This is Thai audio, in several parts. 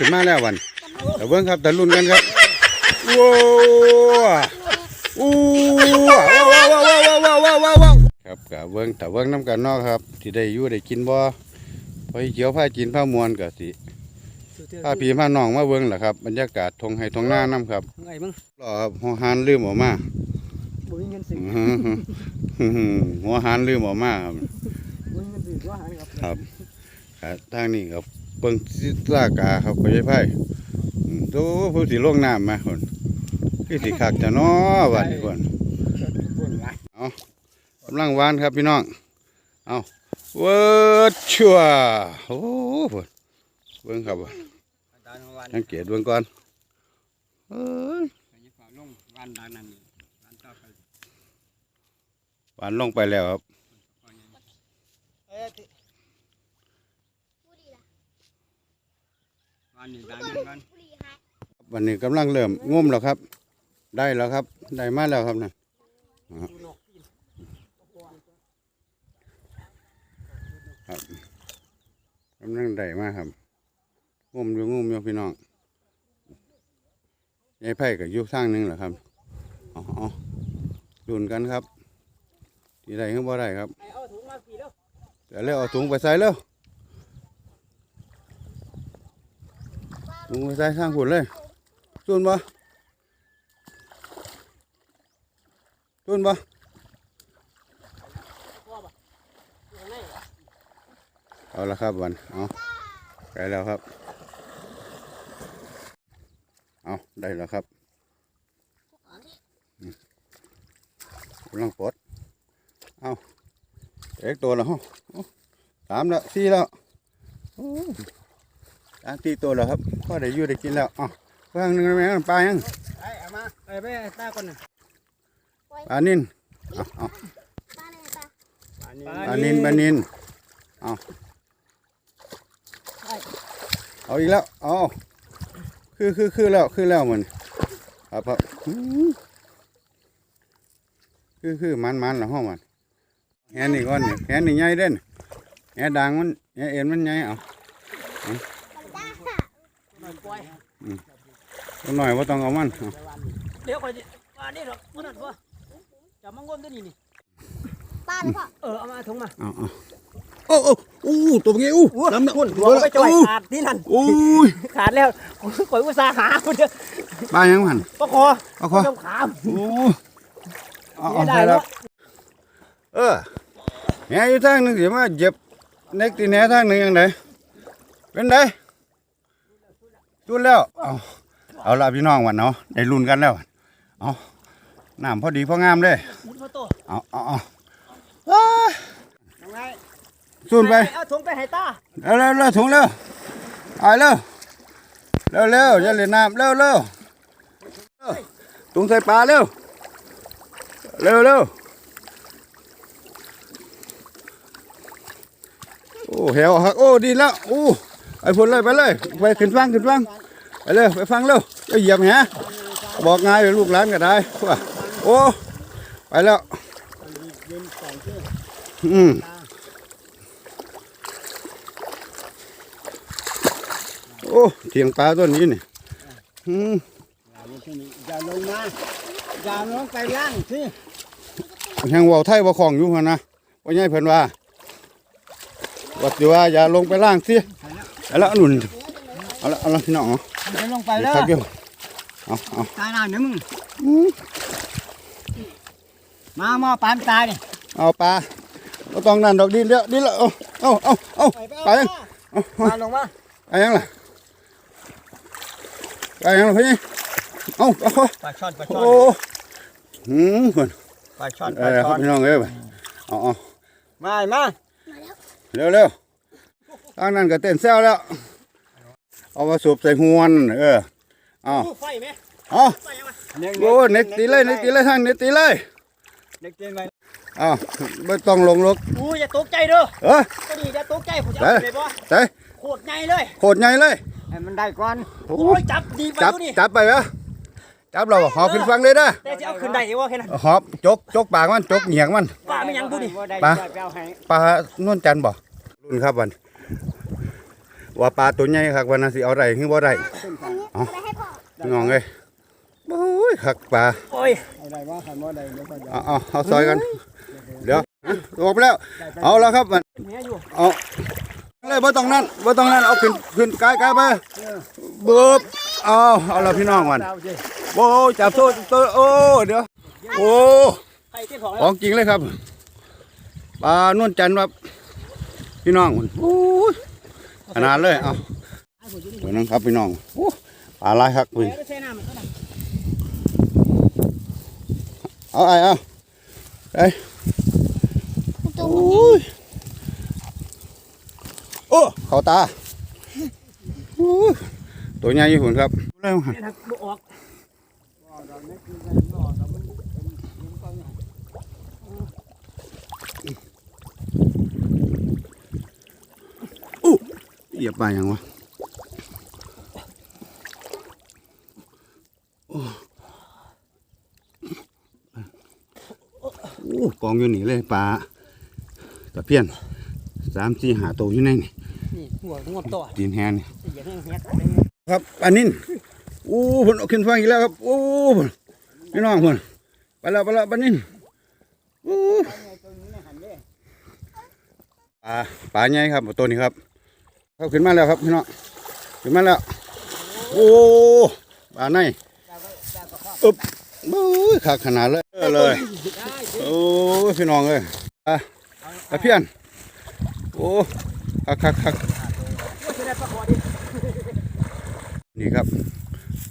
ขึ้นมาแล้ววันแต่เบิ้งครับแต่รุ่นกันครับว้าวอู้ว้าวว้าวว้าวว้าวว้าวว้าวว้าวครับกับเบิ้งแต่เบิ้งน้ำกันเนอกครับที่ได้อยู่ได้กินบ่พอเขียวผ้ากินผ้ามวนกับสิผ้าผีผ้าน้องมาเบิ้งแหละครับบรรยากาศทงไห้ทงหน้าน้ำครับไงมึงรอครับหัวหานลืมออกมาบ่มีเงินซื้ออื้อหือหัวหานลืมออกมาครับบ่มีเงินซื้อว่าหารครับครับครับทางนี้ครับ เบิ่งสิตากาครับก็ยายไพ่อืมโตผู้สิลงน้ำมาคนคือสิคักจะน้อวันนี้คนเอากำลังหวานครับพี่น้อง เอาเวิร์ดชัวโอ้โหเบิ่งครับสังเกตเบิ่งก่อนเอ้ยหวานลงไปแล้วครับ วันนี้กำลังเริ่มงุ่มแล้วครับ ได้แล้วครับ ได้มาแล้วครับนะกำลังได้มาครับงุ่มอยู่งุ่มอยู่พี่น้องยายไผ่กับยุคสร้างหนึ่งเหรอครับอ๋อดุนกันครับ ที่ใดขึ้นบ่ได้ครับเอาถุงมาปีแล้วเดี๋ยวเร็วเอาถุงไปใส่เร็ว ถุงไปใส่ข้างฝุ่นเลยตุนบ่ตุนบ่เอาละครับวันเอาไกลแล้วครับ เอาได้แล้วครับกำลังปลดเอาเอ็กตัวแล้วสามแล้วสี่แล้วามสี่ตัวแล้วครับก็ได้อยู่ได้กินแล้วอ๋อเพิ่งหนึ่งแม่งปลายังไอ้เอามาไอ้ไปตาก่อนน่ะปลานินเอาเอาปลาอะไรปลาปลานินปลานินเอาเอาอีกแล้วเอาคือคือคือแล้วคือแล้วมันครับครับอื้อคือคือมันมันแล้วห้องมันแหนี่ก้อนนี่แหนี่ใหญ่เด่นแหด่างมันแหเอ็นมันใหญ่เอา ปล่อยตัวหน่อยว่าต้องเอามันเอาเดี๋ยวก่อนดิว่านี่หรอกบ่นั่นบ่จะมางมตัวนี้นี่ปลาหรือเปล่าเออเอามาถุงมาเอาเอาโอ้โอ้อู้ตัวเงี้ยอู้น้ำหนักหุ่นหัวไปจ่อยขาดนี่นั่นอู้ยขาดแล้วข่อยอุตส่าห์หาคุณเด้อปลายังมันปะคอเอาคอต้องขามโอ้เอาเอาไม่ได้ใช่แล้วเนาะเออแหอยู่ทางหนึงสิมาเจ็บเน็กตีแหนทางหนึงยังไงเป็นไง จุดแล้ว เอาเอาละพี่น้องวันเนาะได้รุ่นกันแล้วเอาน้ำพอดีพองามเลยมุดมาโตเอาเอาเอาเอ้ยยังไงสูนไปเอาถุงไปให้ตาเร็วเร็วเร็วถุงเร็วเอาเร็วเร็วเร็วจะเล่นน้ำเร็วเร็วเร็วถุงใส่ปลาเร็วเร็วเร็วโอ้เหวหักโอ้ดีแล้วโอ้ไอ้พุ่นเลยไปเลยไปขึ้นฟังขึ้นฟัง ไปเลยไปฟังเร็วจะเหยียบแหบอกง่ายเลยลูกหลานก็ได้ว่าโอ้ไปแล้วอืมโอ้เถียงปลาต้นนี้นี่อืมอย่าลงมาอย่าลงไปล่างสิแหงเว่าวไทยว่าของอยู่หั่นนะว่าใหญ่เพิ่นว่าว่าสิว่าอย่าลงไปล่างสิเอาละหนุน เอาละเอาละพี่น้องเอาอย่าลงไปไปแล้แล้ววเดียวเอาเอาตายหน้าเนี่ยมึงอืมมาหม้อปานตายนี่เอาปลาก็ต้องนั่นดอกดินเดียวดินละเอาเอาเอาเอาไปยังเอามาลงมาไปยังล่ะไปยังล่ะพี่เอาเอาปลาช่อนปลาช่อโอ้นหืมเพิ่นปลาช่อนเอปลาอคช่รัอบนพี่น้องเอ้ยไปเอาเอามามาเร็วเร็วทางนั้นก็เต้นแซวแล้ว เอามาสูบใส่หวนเออเอาไฟไหมเอาไฟยังไงโอ้เน็กตีเลยเน็กตีเลยทางเน็กตีเลยเด็กเตียงไปเอาไม่ต้องลงลกอู้อย่าตกใจเด้อเออก็ดีอย่าตกใจผมจะเอาไปเลยบ่ใส่โคตรใหญ่เลยโคตรใหญ่เลยให้มันได้ก่อนโอ้โอ้ยจับดีไปจับดูนี่จับไปเหรอจับเราหอบขึ้นฟังเลยนะแต่จะเอาขึ้นได้ว่าแค่นั้นหอบจกจกปากมันจกเหนียงมันป้าไม่ยังดูนี่ปลาปลานวลจันทร์บ่รุ่นครับวันโอ้ ว่าปลาตัวใหญ่ครับวันนั้นสิเอาได้หรือบ่ได้อันนี้เอาไปให้พ่อพี่น้องเอ้ยโอ้ยคักปลาโอ้ยเอาได้ว่าขันว่าได้เดี๋ยวก็จะเอาเอาเอาซอยกัน เดี๋ยวลงไปแล้ว เอาแล้วครับมันแม่อยู่เอาเลยบ่ต้องนั่นบ่ต้องนั่นเอาขึ้นขึ้นกายกายไปเบิบเอาเอาแล้วพี่น้องมันเอาสิโอ้จับโซ่ตัวโอ้เดี๋ยวโอ้ใครเต้นของขแล้วองจริงเลยครับปลานวลจันทร์ครับพี่น้องมันโอ้ย ขนาดเลยเอาตัวนั้นครับพี่น้องโอ้ปลาหลายครับพี่แม่ก็ใช้น้ำมันก็ได้เอาไอ้เอาไอ้ตัวโอ้ยโอ้เข้าตาโอ้ยตัวใหญ่อยู่หุ่นครับเร็วหัน แม่ทักบ่ออก เหยียบไปยังวะโอ้โอ้กองอยู่นี่เลยปลาตะเพียนสามสี่หาตัวอยู่ในนี่นี่หัวงวดต่อตีนแฮนี่อย่าให้แฮกครับอันนี้โอ้ผลเอาขึ้นฟังอีกแล้วครับโอ้ผลพี่น้องผลไปแล้วไปแล้วปันนี้โอ้ปลาปลาใหญ่ครับตัวนี้ครับ เข้าขึ้นมาแล้วครับพี่น้องขึ้นมาแล้ว โอ้ปลาในอึบโอ้ยขาดขนาดเลยเออเลย โอ้ยพี่น้องเลยอะตะเพียน โอ้คักคักคักว่าจะได้ปลาคอดินี่ครับ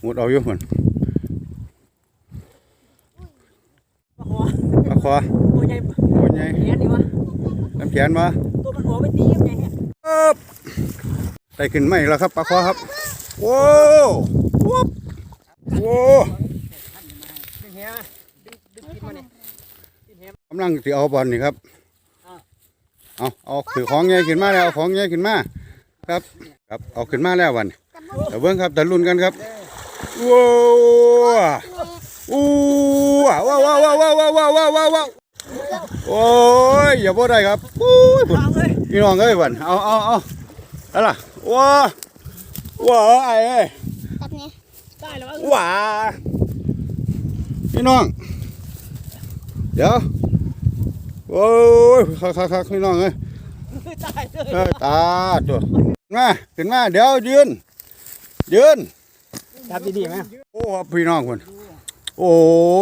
หมดเอาอยู่ผลปลาคอปลาคอตัวใหญ่โอ้ยไงแหนนี่วะน้ำแขนมาตัวมันออกไปตีใหญ่แฮะปึ๊บ ได้ขึ้นไหมแล้วครับปลาคอครับโว้วปุ๊บโว้กำลังสิเอาบอลนี่ครับเอาเอาถือของใหญ่ขึ้นมาแล้วเอาของใหญ่ขึ้นมาครับครับเอาขึ้นมาแล้ววันนี้จับมือเดี๋ยวเบิ้งครับแต่รุ่นกันครับว้าวอู้ว้าวว้าวว้าวว้าวว้าวว้าวว้าวว้าวว้าวโอ้ยอย่าบ่ได้ครับอู้ยพุ่นวางเลยพี่น้องเอ้ยวันเอาเอาเอา แล้วล่ะว้าว้าไอ้เอ้ยจับนี่ได้แล้วว้าพี่น้อง เดี๋ยว โอ้ยคักคักคักพี่น้องเอ้ยได้เลยเอ้ยตาตัวมาขึ้นมาเดี๋ยวยืน ยืนจับดีๆไหมโอ้ครับพี่น้องคนโอ้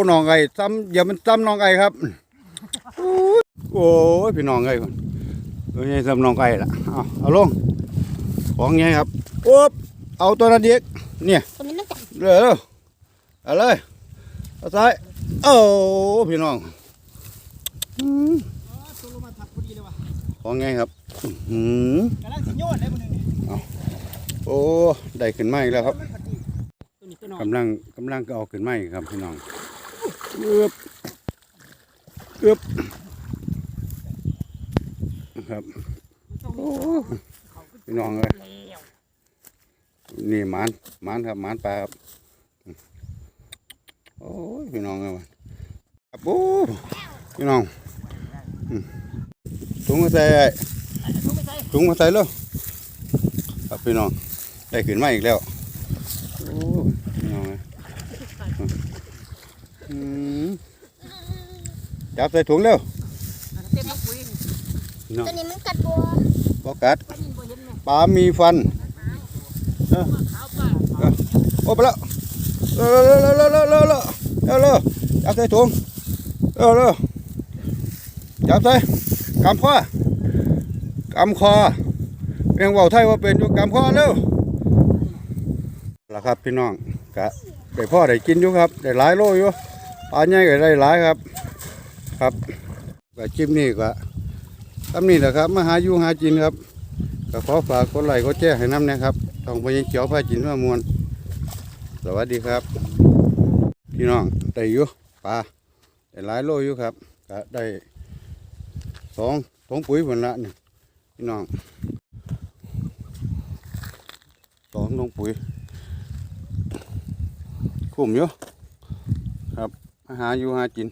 น้องไก่ซ้ำอย่ามันซ้ำน้องไก่ครับโอ้ยโอ้ยพี่น้องไก่คนเอ้ยซ้ำน้องไก่ละเอาเอาลง ของไงครับปุ๊บเอาตัวนั้นเด็กเนี่ยตัวนี้ต้องจับเร็วเอาเลยเอาซ้ายโอ้พี่น้องอืมตัวลงมาทับพอดีเลยว่ะของไงครับอื้อหือกำลังสิโยนได้คนนึงโอ้ได้ขึ้นมาอีกแล้วครับตัวนี้ตัวน้อยกำลังกำลังก็เอาขึ้นมาอีกครับพี่น้องเอือบเอือบครับโอ้ พี่น้องเลยนี่หมานหมานครับหมานปลาครับโอ้ยพี่น้องเลยว่ะครับโอ้พี่น้องอืมถุงมาใส่ถุงมาใส่เลยครับพี่น้องได้ขึ้นมาอีกแล้วโอ้พี่น้องเลยอืมจับใส่ถุงเร็วเต็มปุ๋ยพี่น้องตัวนี้มันกัดบัวบอกกัด ป๋ามีฟันเออโอ้ไปแล้วเร็วเร็วเร็วเร็วเร็วเร็วเร็วจับใส่ถุงเร็วเร็วจับใส่กำคอกำคอเพียงว่าไทยว่าเป็นอยู่กำคอเร็วล่ะครับพี่น้องกะได้พ่อได้กินอยู่ครับได้หลายโลอยู่ปลาใหญ่ก็ได้หลายครับ ครับกับจิ้มนี่ก็ทำนี่นะครับมาหาอยู่หากินครับ ก็ขอฝากกดไลค์กดแชร์ให้น้ำนะครับต้องไปยังเขียวผ้าจินผ้ามวลสวัสดีครับ พี่น้องได้อยู่ปลาได้หลายโลอยู่ครับก็ได้สองถุงปุ๋ยผลละนี่พี่น้องสองถุงปุ๋ยคุ้มอยู่ครับหาอยู่หากิน